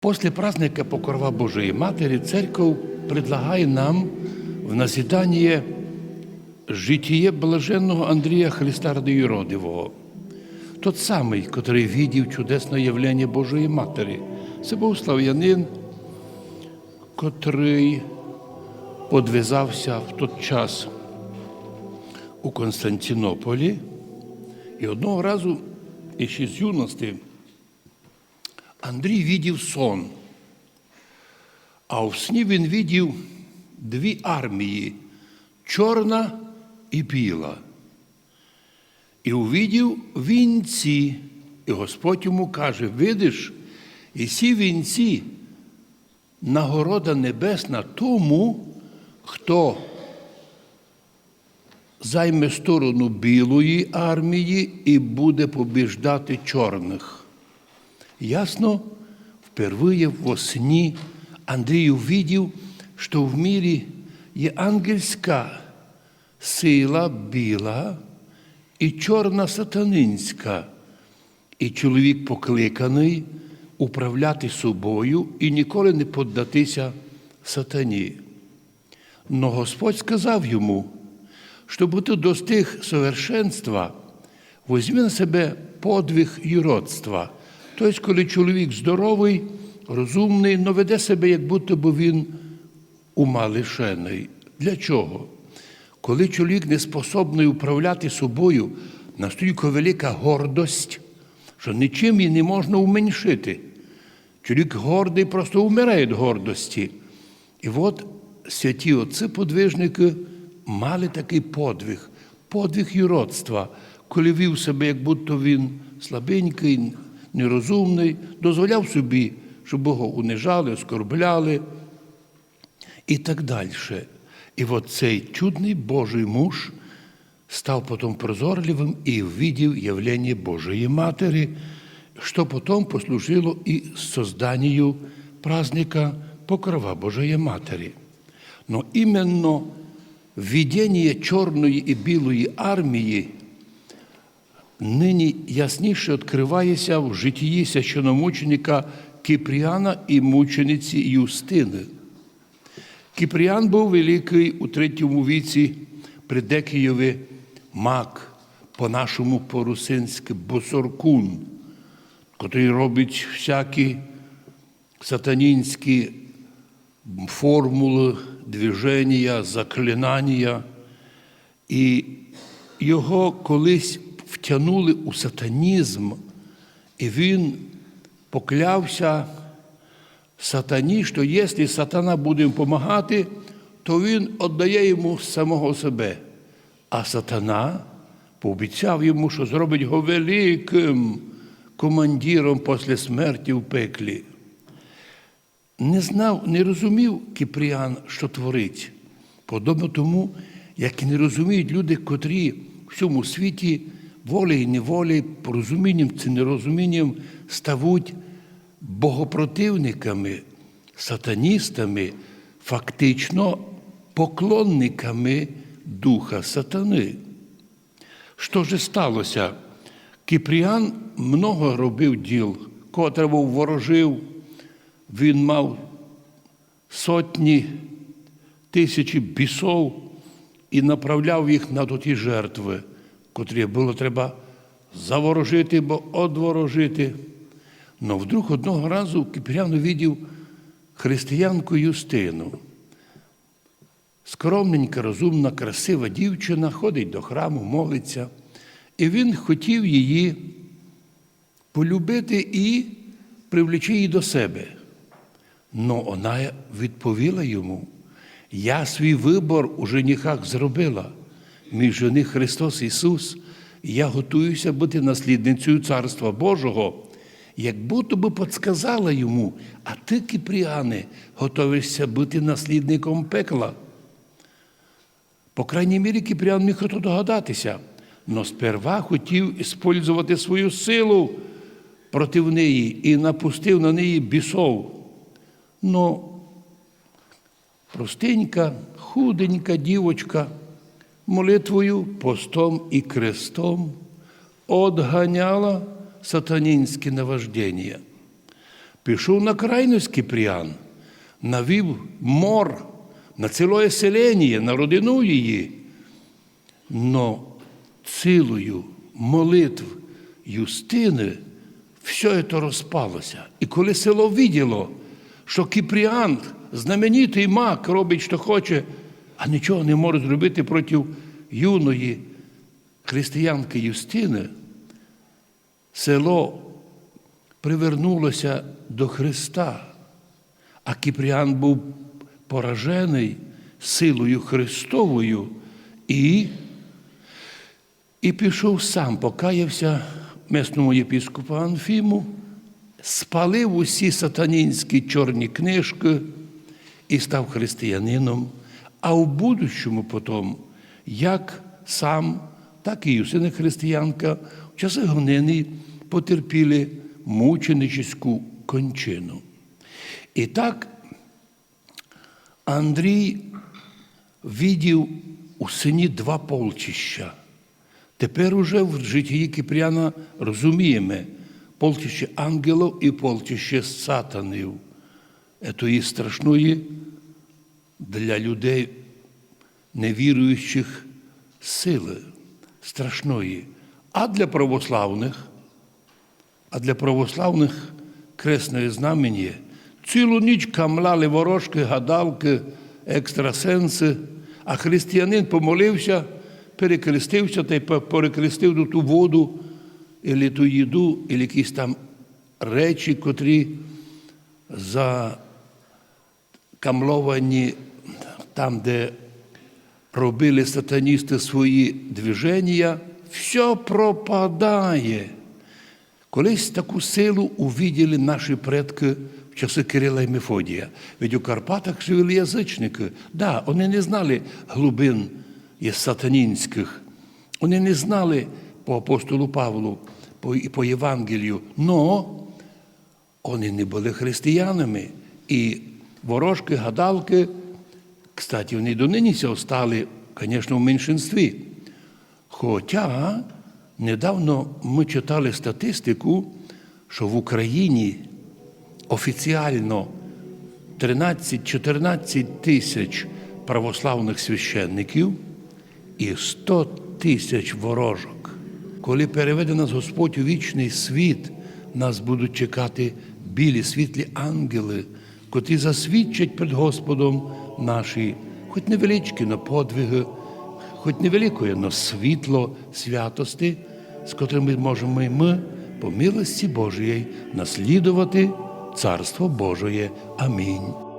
После праздника Покрова Божией Матери церковь предлагає нам в назидание житіє блаженного Андрія Христа Радоюродивого. Тот самий, котрий видів чудесне явлення Божої Матері. Це був слав'янин, котрий подвизався в той час у Константинополі. І одного разу, ще з юності, Андрій видів сон. А в сні він видів дві армії чорна і біла. І увидів вінці. І Господь йому каже: видиш, і ці вінці нагорода небесна тому, хто займе сторону білої армії і буде побіждати чорних. Ясно, впервые во сні Андрій увидів, що в мірі є ангельська сила біла і чорна сатанинська, і чоловік покликаний управляти собою і ніколи не поддатися сатані. Но Господь сказав йому, щоб ти достиг совершенства, возьми на себе подвиг юродства. Тобто, коли чоловік здоровий, розумний, но веде себе, як будто би він ума лишений. Для чого? Коли чоловік не способний управляти собою, настільки велика гордость, що нічим її не можна уменьшити. Чоловік гордий просто вмирає від гордості. І от святі отці подвижники мали такий подвиг, подвиг юродства, коли вів себе, як будто він слабенький, нерозумний, дозволяв собі, щоб Бога унижали, оскорбляли і так далі. І от цей чудний Божий муж став потім прозорливим і видів явлення Божої Матері, що потім послужило і созданню праздника Покрова Божої Матері. Но іменно видіння чорної і білої армії нині ясніше відкривається в житті священомученика Кипріана і мучениці Юстини. Кіпріан був великий у третьому віці при Декієві мак, по-нашому по-русинськи босоркун, котрий робить всякі сатанінські формули, движення, заклинання. І його колись втягнули у сатанізм, і він поклявся сатані, що якщо сатана буде їм допомагати, то він віддає йому самого себе. А сатана пообіцяв йому, що зробить його великим командиром після смерті в пеклі. Не знав, не розумів Кіпріан, що творить. Подобно тому, як і не розуміють люди, котрі в всьому світі волі і неволі, порозумінням чи нерозумінням ставуть богопротивниками, сатаністами, фактично поклонниками духа сатани. Що ж сталося? Кіпріан много робив діл, котрого ворожив, він мав сотні тисячі бісов і направляв їх на ті жертви, котрі було треба заворожити, бо одворожити. Но вдруг одного разу Кипрян увидів християнку Юстину. Скромненька, розумна, красива дівчина ходить до храму, молиться. І він хотів її полюбити і привлечи її до себе. Но вона відповіла йому: Я свій вибор у женихах зробила. Мій жених Христос Ісус, я готуюся бути наслідницею Царства Божого як будто би подсказала йому, а ти, Кіпріане, готовишся бути наслідником пекла. По крайній мірі, Кіпріан міг хто догадатися, но сперва хотів іспользувати свою силу проти неї і напустив на неї бісов. Но простенька, худенька дівочка молитвою, постом і крестом одганяла сатанинские наваждения. пішов на крайність Кіпріан, навів мор на ціле селення, на родину її. Но цілою молитв Юстини все це розпалося. І коли село виділо, що Кіпріан, знаменитий мак, робить, що хоче, а нічого не може зробити проти юної християнки Юстини, село привернулося до Христа, а Кіпріан був поражений силою Христовою і, і пішов сам, покаявся місному єпіскопу Анфіму, спалив усі сатанінські чорні книжки і став християнином, а в будущому потім, як сам, так і Юсина християнка в часи гонини потерпіли мученическу кончину. І так Андрій видів у сині два полчища. Тепер уже в житті Кипряна розуміємо полчище ангелів і полчище сатанів. Етої страшної для людей невіруючих сили, страшної. А для православних, а для православних кресне знамення цілу ніч камлали ворожки, гадалки, екстрасенси, а християнин помолився, перекрестився та й перекрестив ту воду, і ту їду, і якісь там речі, котрі закамловані там, де робили сатаністи свої движення, все пропадає. Колись таку силу увиділи наші предки в часи Кирила і Мефодія. Ведь у Карпатах жили язичники. Да, вони не знали глибин сатанінських. Вони не знали по апостолу Павлу, по, по Євангелію, но вони не були християнами. І ворожки, гадалки, кстати, вони до нині стали, звісно, в меншинстві. Хоча недавно ми читали статистику, що в Україні офіціально 13-14 тисяч православних священників і 100 тисяч ворожок. Коли переведе нас Господь у вічний світ, нас будуть чекати білі світлі ангели, котрі засвідчать перед Господом наші, хоч невеличкі, на подвиги, хоч невеликої, но світло святості, з котрими можемо ми по милості Божої наслідувати Царство Божоє. Амінь.